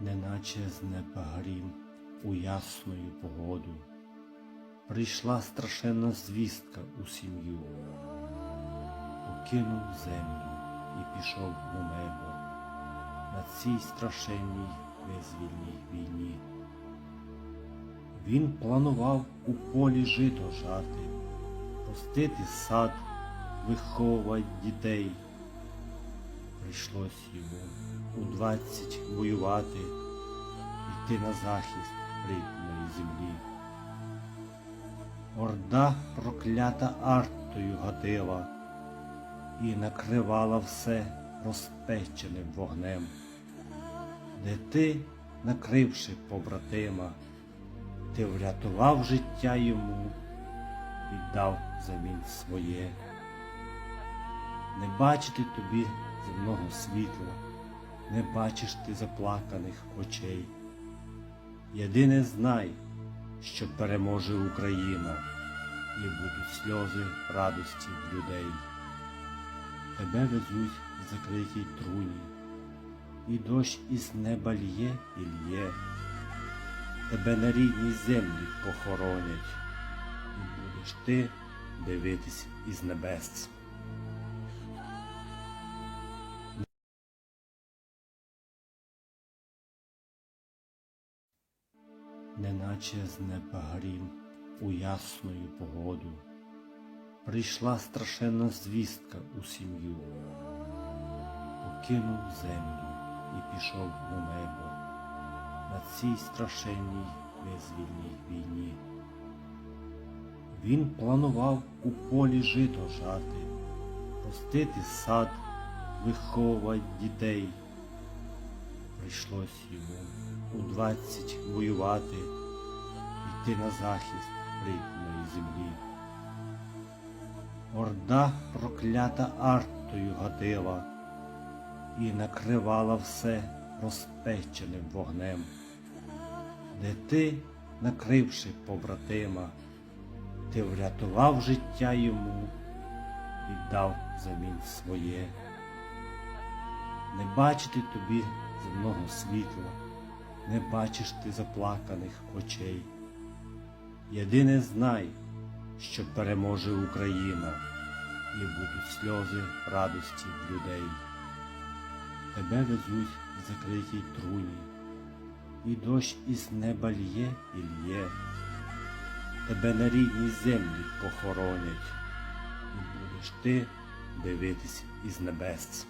неначе з неба у ясною погоду. Прийшла страшенна звістка у сім'ю, покинув землю і пішов у небо на цій страшенній визвільній війні. Він планував у полі жито жати, ростити сад, виховувати дітей. Прийшлось йому у двадцять воювати, йти на захист рідної землі. Орда проклята артою гатила і накривала все розпеченим вогнем, де ти, накривши побратима, ти врятував життя йому, віддав замін своє. Не бачити тобі земного світла, не бачиш ти заплаканих очей. Єдине знай, що переможе Україна, і будуть сльози радості людей. Тебе везуть в закритій труні, і дощ із неба лє і лє. Тебе на рідній землі похоронять, і будеш ти дивитись із небес. Неначе з неба у ясною погоду. Прийшла страшенна звістка у сім'ю, покинув землю і пішов у небо на цій страшенній визвільній війні. Він планував у полі жито жати, ростити сад, виховувати дітей. Прийшлось йому у двадцять воювати, йти на захист рідної землі. Орда проклята артою гатила і накривала все розпеченим вогнем, де ти, накривши побратима, ти врятував життя йому, віддав замін своє. Не бачити тобі земного світла, не бачиш ти заплаканих очей. Єдине знай, що переможе Україна, і будуть сльози радості в людей. Тебе везуть в закритій труні, і дощ із неба лє і лє. Тебе на рідній землі похоронять, і будеш ти дивитись із небес.